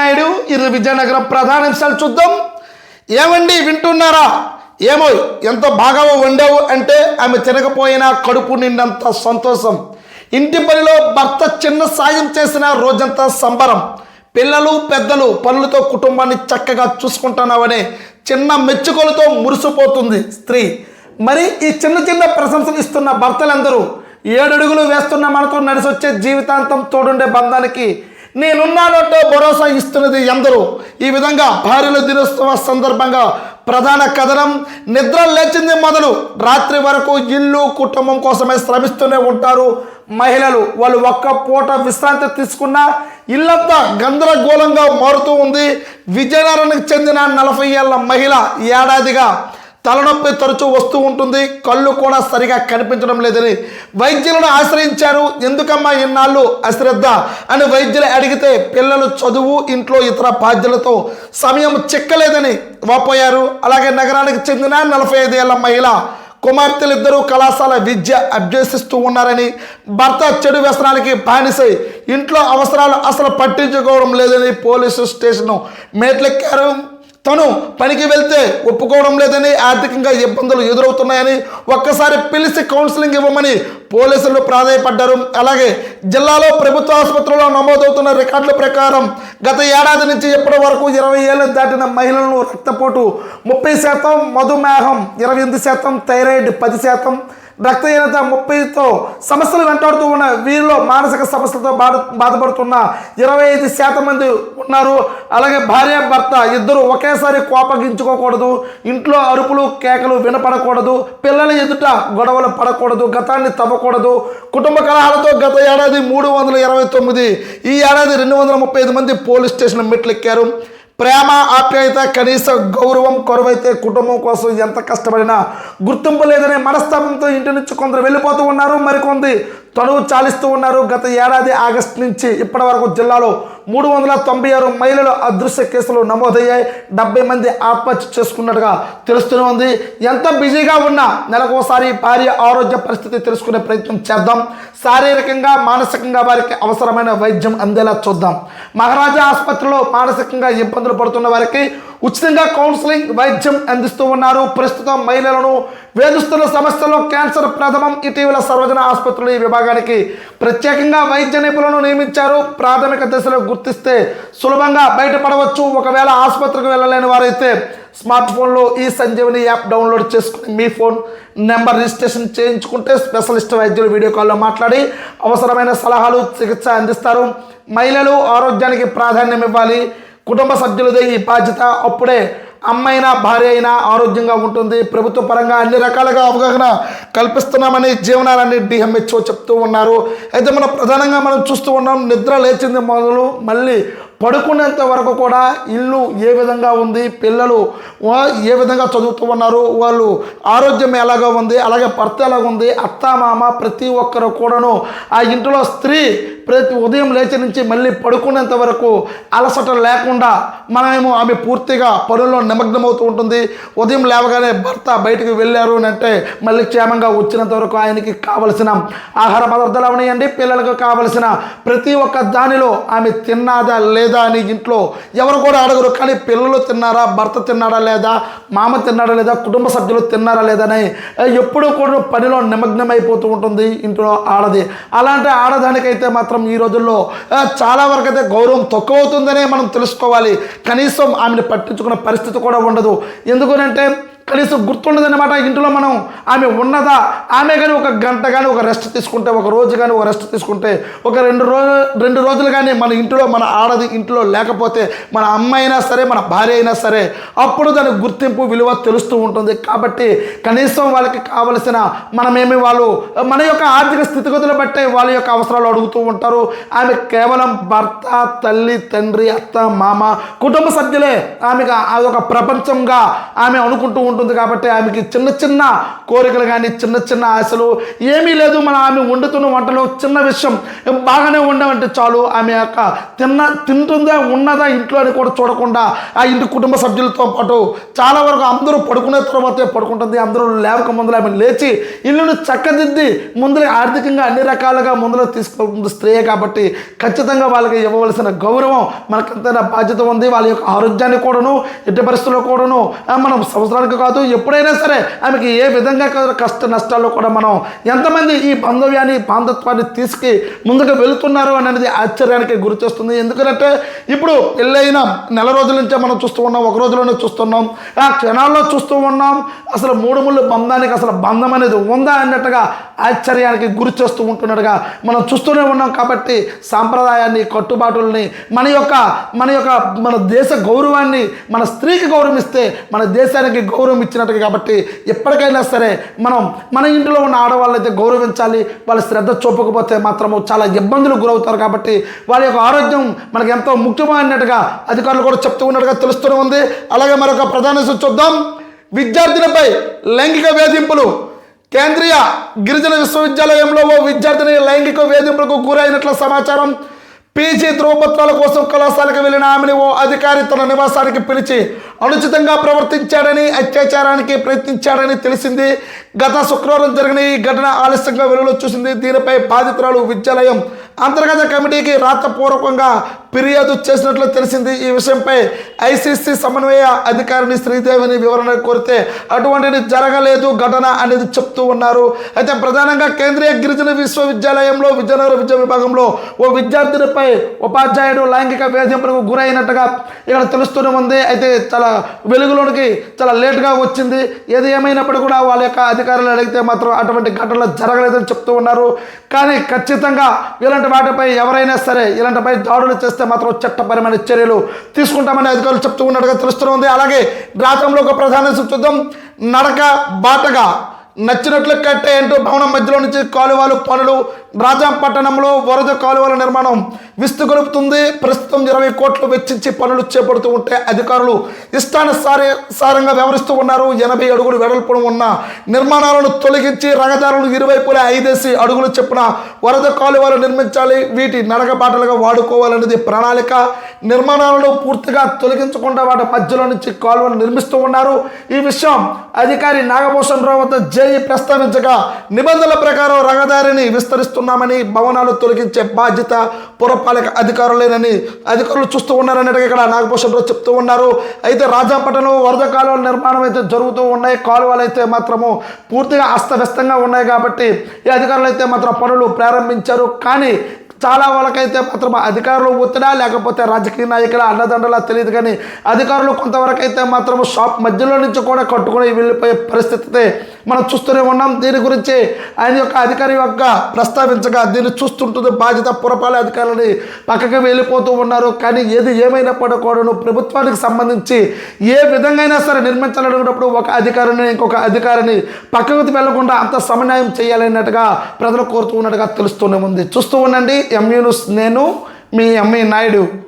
నాయుడు ఇరు విజయనగరం ప్రధాన అంశాలు చూద్దాం. ఏమండి వింటున్నారా? ఏమో ఎంత బాగా వండావు అంటే ఆమె తినకపోయినా కడుపు నిండంత సంతోషం. ఇంటి పనిలో భర్త చిన్న సాయం చేసిన రోజంతా సంబరం. పిల్లలు పెద్దలు పనులతో కుటుంబాన్ని చక్కగా చూసుకుంటున్నావనే చిన్న మెచ్చుకలతో మురిసిపోతుంది స్త్రీ. మరి ఈ చిన్న చిన్న ప్రశంసలు ఇస్తున్న భర్తలందరూ ఏడడుగులు వేస్తున్న మనతో నడిసొచ్చే జీవితాంతం తోడుండే బంధానికి నేనున్నానంటూ భరోసా ఇస్తున్నది ఎందరూ. ఈ విధంగా భార్యల దినోత్సవ సందర్భంగా ప్రధాన కథనం నిద్ర లేచింది మొదలు. రాత్రి వరకు ఇల్లు కుటుంబం కోసమే శ్రమిస్తూనే ఉంటారు మహిళలు. వాళ్ళు ఒక్క పూట విశ్రాంతి తీసుకున్నా ఇల్లంతా గందరగోళంగా మారుతూ ఉంది. విజయనగరానికి చెందిన నలభై ఏళ్ళ మహిళ ఏడాదిగా తలనొప్పి తరచూ వస్తూ ఉంటుంది. కళ్ళు కూడా సరిగా కనిపించడం లేదని వైద్యులను ఆశ్రయించారు. ఎందుకమ్మా ఇన్నాళ్ళు అశ్రద్ధ అని వైద్యులు అడిగితే పిల్లలు చదువు ఇంట్లో ఇతర బాధ్యతలతో సమయం చిక్కలేదని వాపోయారు. అలాగే నగరానికి చెందిన నలభై ఐదేళ్ళ మహిళ కుమార్తెలిద్దరూ కళాశాల విద్య అభ్యసిస్తూ ఉన్నారని భర్త చెడు వ్యసనాలకి బానిసై ఇంట్లో అవసరాలు అసలు పట్టించుకోవడం లేదని పోలీసు స్టేషన్ మేట్లెక్కారు. తను పనికి వెళ్తే ఒప్పుకోవడం లేదని ఆర్థికంగా ఇబ్బందులు ఎదురవుతున్నాయని ఒక్కసారి పిలిచి కౌన్సిలింగ్ ఇవ్వమని పోలీసులు ప్రాధాయపడ్డారు. అలాగే జిల్లాలో ప్రభుత్వ ఆసుపత్రిలో నమోదవుతున్న రికార్డుల ప్రకారం గత ఏడాది నుంచి ఇప్పటి వరకు ఇరవై ఏళ్ళు దాటిన మహిళలను రక్తపోటు ముప్పై శాతం మధుమేహం ఇరవై ఎనిమిది శాతం థైరాయిడ్ పది శాతం రక్తహీనత ముప్పైతో సమస్యలు వెంటాడుతూ ఉన్న వీరిలో మానసిక సమస్యలతో బాధ బాధపడుతున్న ఇరవై ఐదు శాతం మంది ఉన్నారు. అలాగే భార్య భర్త ఇద్దరు ఒకేసారి కోపగించుకోకూడదు. ఇంట్లో అరుపులు కేకలు వినపడకూడదు. పిల్లల ఎదుట గొడవలు పడకూడదు. గతాన్ని తవ్వకూడదు. కుటుంబ కలహాలతో గత ఏడాది మూడు వందల ఇరవై తొమ్మిది ఈ ఏడాది రెండు వందల ముప్పై ఐదు మంది పోలీస్ స్టేషన్ మెట్లెక్కారు. ప్రేమ ఆప్యాయత కనీస గౌరవం కొరవైతే కుటుంబం కోసం ఎంత కష్టపడినా గుర్తింపు లేదనే మనస్తాపంతో ఇంటి నుంచి కొందరు వెళ్ళిపోతూ ఉన్నారు. మరికొంది తనువు చాలిస్తూ ఉన్నారు. గత ఏడాది ఆగస్టు నుంచి ఇప్పటి వరకు జిల్లాలో మూడు వందల తొంభై ఆరు మహిళల అదృశ్య కేసులు నమోదయ్యాయి. డెబ్బై మంది ఆత్మహత్య చేసుకున్నట్టుగా తెలుస్తూనే ఉంది. ఎంత బిజీగా ఉన్నా నెలకోసారి భార్య ఆరోగ్య పరిస్థితి తెలుసుకునే ప్రయత్నం చేద్దాం. శారీరకంగా మానసికంగా వారికి అవసరమైన వైద్యం అందేలా చూద్దాం. మహారాజా ఆసుపత్రిలో మానసికంగా ఇబ్బందులు పడుతున్న వారికి ఉచితంగా కౌన్సిలింగ్ వైద్యం అందిస్తూ ఉన్నారు. ప్రస్తుతం మహిళలను వేధిస్తున్న సమస్యలో క్యాన్సర్ ప్రథమం ఇటీవల సర్వజన ఆసుపత్రులు ఈ విభాగానికి ప్రత్యేకంగా వైద్య నిపుణులను నియమించారు. ప్రాథమిక దశలో గుర్తిస్తే సులభంగా బయటపడవచ్చు. ఒకవేళ ఆసుపత్రికి వెళ్ళలేని వారైతే స్మార్ట్ ఫోన్లో ఈ సంజీవని యాప్ డౌన్లోడ్ చేసుకుని మీ ఫోన్ నెంబర్ రిజిస్ట్రేషన్ చేయించుకుంటే స్పెషలిస్ట్ వైద్యులు వీడియో కాల్లో మాట్లాడి అవసరమైన సలహాలు చికిత్స అందిస్తారు. మహిళలు ఆరోగ్యానికి ప్రాధాన్యం ఇవ్వాలి. కుటుంబ సభ్యులదే ఈ బాధ్యత. అప్పుడే అమ్మైనా భార్య అయినా ఆరోగ్యంగా ఉంటుంది. ప్రభుత్వ పరంగా అన్ని రకాలుగా అవగాహన కల్పిస్తున్నామని జీవనాలని డిహెచ్ఓ చెప్తూ ఉన్నారు. అయితే మనం ప్రధానంగా మనం చూస్తూ ఉన్నాం నిద్ర లేచింది మొదలు మళ్ళీ పడుకునేంత వరకు కూడా ఇల్లు ఏ విధంగా ఉంది పిల్లలు వా- ఏ విధంగా చదువుతూ ఉన్నారు వాళ్ళు ఆరోగ్యం ఎలాగా ఉంది అలాగే భర్త ఎలాగ ఉంది అత్త మామ ప్రతి ఒక్కరు కూడాను ఆ ఇంటిలో స్త్రీ ప్రతి ఉదయం లేచి నుంచి మళ్ళీ పడుకునేంత వరకు అలసట లేకుండా మనమేమో ఆమె పూర్తిగా పనుల్లో నిమగ్నమవుతూ ఉంటుంది. ఉదయం లేవగానే భర్త బయటకు వెళ్ళారు అని అంటే మళ్ళీ క్షేమంగా వచ్చినంత వరకు ఆయనకి కావలసిన ఆహార పదార్థాలు అవనియండి. పిల్లలకు కావలసిన ప్రతి ఒక్క దానిలో ఆమె తిన్నాదా లేదా అని ఇంట్లో ఎవరు కూడా అడగరు. కానీ పిల్లలు తిన్నారా భర్త తిన్నాడా లేదా మామ తిన్నాడా లేదా కుటుంబ సభ్యులు తిన్నారా లేదా అని ఎప్పుడూ కూడా పనిలో నిమగ్నమైపోతూ ఉంటుంది. ఇంట్లో ఆడది. అలాంటి ఆడదానికైతే మాత్రం మాత్రం ఈ రోజుల్లో చాలా వరకు అయితే గౌరవం తక్కువ అవుతుందనే మనం తెలుసుకోవాలి. కనీసం ఆమెను పట్టించుకున్న పరిస్థితి కూడా ఉండదు. ఎందుకనంటే కనీసం గుర్తుండదన్నమాట ఇంట్లో మనం. ఆమె ఉన్నదా? ఆమె కానీ ఒక గంట కానీ ఒక రెస్ట్ తీసుకుంటే ఒక రోజు కానీ ఒక రెస్ట్ తీసుకుంటే ఒక రెండు రోజు రెండు రోజులు కానీ మన ఇంట్లో మన ఆడది ఇంట్లో లేకపోతే మన అమ్మ అయినా సరే మన భార్య అయినా సరే అప్పుడు దాని గుర్తింపు విలువ తెలుస్తూ ఉంటుంది. కాబట్టి కనీసం వాళ్ళకి కావలసిన మనమేమి వాళ్ళు మన యొక్క ఆర్థిక స్థితిగతులు బట్టే వాళ్ళ యొక్క అవసరాలు అడుగుతూ ఉంటారు. ఆమె కేవలం భర్త తల్లి తండ్రి అత్త మామ కుటుంబ సభ్యులే. ఆమెకు అదొక ప్రపంచంగా ఆమె అనుకుంటూ ఉంటుంది కాబట్టి ఆమెకి చిన్న చిన్న కోరికలు కానీ చిన్న చిన్న ఆశలు ఏమీ లేదు. మన ఆమె వండుతున్న వంటలో చిన్న విషయం బాగానే ఉండమంటే చాలు. ఆమె యొక్క తిన్న తింటుందా ఉన్నదా ఇంట్లో అని కూడా చూడకుండా ఆ ఇంటి కుటుంబ సభ్యులతో పాటు చాలా వరకు అందరూ పడుకునే తర్వాతే పడుకుంటుంది. అందరూ లేవక ముందులో ఆమె లేచి ఇల్లును చక్కదిద్ది ముందులే ఆర్థికంగా అన్ని రకాలుగా ముందులో తీసుకుంటుంది స్త్రీయే కాబట్టి ఖచ్చితంగా వాళ్ళకి ఇవ్వవలసిన గౌరవం మనకంతైనా బాధ్యత ఉంది. వాళ్ళ యొక్క ఆరోగ్యాన్ని కూడాను ఎట్టి పరిస్థితుల్లో కూడాను మనం సంవత్సరానికి కాదు ఎప్పుడైనా సరే ఆమెకి ఏ విధంగా కష్ట నష్టాల్లో కూడా మనం ఎంతమంది ఈ బాంధవ్యాన్ని బాంధత్వాన్ని తీసుకు ముందుకు వెళుతున్నారు అనేది ఆశ్చర్యానికి గురి చేస్తుంది. ఎందుకంటే ఇప్పుడు పెళ్ళైన నెల రోజుల నుంచే మనం చూస్తూ ఉన్నాం ఒక రోజులోనే చూస్తున్నాం ఆ క్షణాల్లో చూస్తూ ఉన్నాం అసలు మూడు ముళ్ళు బంధానికి అసలు బంధం అనేది ఉందా అన్నట్టుగా ఆశ్చర్యానికి గురి చేస్తూ ఉంటున్నట్టుగా మనం చూస్తూనే ఉన్నాం కాబట్టి సాంప్రదాయాన్ని కట్టుబాటుల్ని మన యొక్క మన యొక్క మన దేశ గౌరవాన్ని మన స్త్రీకి గౌరవం ఇస్తే మన దేశానికి గౌరవం ఇచ్చినట్టుగా కాబట్టి ఎప్పటికైనా సరే మనం మన ఇంట్లో ఉన్న ఆడవాళ్ళైతే గౌరవించాలి. వాళ్ళ శ్రద్ధ చూపకపోతే మాత్రము చాలా ఇబ్బందులు గురవుతారు కాబట్టి వాళ్ళ యొక్క ఆరోగ్యం మనకు ఎంతో ముఖ్యమైనట్టుగా అధికారులు కూడా చెప్తూ ఉన్నట్టుగా తెలుస్తూనే ఉంది. అలాగే మరొక ప్రధాన చూద్దాం. విద్యార్థులపై లైంగిక వేధింపులు. కేంద్రీయ గిరిజన విశ్వవిద్యాలయంలో ఓ విద్యార్థిని లైంగిక వేధింపులకు గురైనట్ల సమాచారం. పీజీ ధ్రువపత్రాల కోసం కళాశాలకు వెళ్ళిన ఆమెను ఓ అధికారి తన నివాసానికి పిలిచి అనుచితంగా ప్రవర్తించాడని అత్యాచారానికి ప్రయత్నించాడని తెలిసింది. గత శుక్రవారం జరిగిన ఈ ఘటన ఆలస్యంగా వెలుగులో చూసింది. దీనిపై బాధితురాలు విద్యాలయం అంతర్గత కమిటీకి రాతపూర్వకంగా ఫిర్యాదు చేసినట్లు తెలిసింది. ఈ విషయంపై ఐసీసీ సమన్వయ అధికారిని శ్రీదేవిని వివరణ కోరితే అటువంటిది జరగలేదు ఘటన అనేది చెప్తూ ఉన్నారు. అయితే ప్రధానంగా కేంద్రీయ గిరిజన విశ్వవిద్యాలయంలో విజయనగరం విద్యా విభాగంలో ఓ విద్యార్థినిపై ఉపాధ్యాయుడు లైంగిక వేధింపులకు గురైనట్టుగా ఇక్కడ తెలుస్తూనే ఉంది. అయితే చాలా వెలుగులోనికి చాలా లేటుగా వచ్చింది. ఏది ఏమైనప్పటికీ కూడా వాళ్ళ యొక్క అధికారులు అడిగితే మాత్రం అటువంటి ఘటనలు జరగలేదని చెప్తూ ఉన్నారు. కానీ ఖచ్చితంగా ఇలాంటి వాటిపై ఎవరైనా సరే ఇలాంటిపై దాడులు చేస్తే మాత్రం చట్టపరమైన చర్యలు తీసుకుంటామని అధికారులు చెప్తూ ఉన్నట్టుగా తెలుస్తూ ఉంది అలాగే రాష్ట్రంలో ఒక ప్రధాన చూద్దాం. నడక బాటగా నచ్చినట్లు కట్టే అంటూ భవనం మధ్యలో నుంచి కాలువలు పనులు రాజాపట్టణంలో వరద కాలువల నిర్మాణం విస్తుగొలుపుతుంది. ప్రస్తుతం ఇరవై కోట్లు వెచ్చించి పనులు చేపడుతూ ఉంటే అధికారులు ఇష్టానుసారి సారంగా వ్యవహరిస్తూ ఉన్నారు. ఎనభై అడుగులు వెడల్పున ఉన్న నిర్మాణాలను తొలగించి రహదారులు ఇరువైపులా ఐదేసి అడుగులు చెప్పున వరద కాలువలు నిర్మించాలి. వీటి నడకబాటలుగా వాడుకోవాలనేది ప్రణాళిక. నిర్మాణాలను పూర్తిగా తొలగించకుండా వాటి మధ్యలో నుంచి కాలువలు నిర్మిస్తూ ఉన్నారు. ఈ విషయం అధికారి నాగభూషణ్ రావు వద్ద జేఈ ప్రస్తావించగా నిబంధనల ప్రకారం రహదారిని చేస్తున్నామని భవనాలు తొలగించే బాధ్యత పురపాలక అధికారులేనని అధికారులు చూస్తూ ఉన్నారన్నట్టుగా ఇక్కడ నాగభూషణరావు చెప్తూ ఉన్నారు. అయితే రాజాపట్నంలో వరద కాలువల నిర్మాణం అయితే జరుగుతూ ఉన్నాయి. కాలువలు అయితే మాత్రము పూర్తిగా అస్తవ్యస్తంగా ఉన్నాయి కాబట్టి ఈ అధికారులు అయితే మాత్రం పనులు ప్రారంభించారు. కానీ చాలా వాళ్ళకైతే మాత్రం అధికారులు ఒత్తిడా లేకపోతే రాజకీయ నాయకుల అన్నదండలా తెలియదు కానీ అధికారులు కొంతవరకు అయితే మాత్రం షాప్ మధ్యలో నుంచి కూడా కట్టుకుని వెళ్ళిపోయే పరిస్థితి మనం చూస్తూనే ఉన్నాం. దీని గురించి ఆయన యొక్క అధికారి యొక్క ప్రస్తావించగా దీన్ని చూస్తుంటుంది. బాధ్యత పురపాలక అధికారులని పక్కకి వెళ్ళిపోతూ ఉన్నారు. కానీ ఏది ఏమైనప్పటికీ కూడాను ప్రభుత్వానికి సంబంధించి ఏ విధంగా అయినా సరే నిర్మించాలనుకున్నప్పుడు ఒక అధికారిని ఇంకొక అధికారిని పక్కకు వెళ్ళకుండా అంత సమన్వయం చేయాలన్నట్టుగా ప్రజలు కోరుతూ ఉన్నట్టుగా తెలుస్తూనే ఉంది. చూస్తూ ఉండండి. ఎంయూ న్యూస్ నేను మీ ఎంఈ నాయుడు.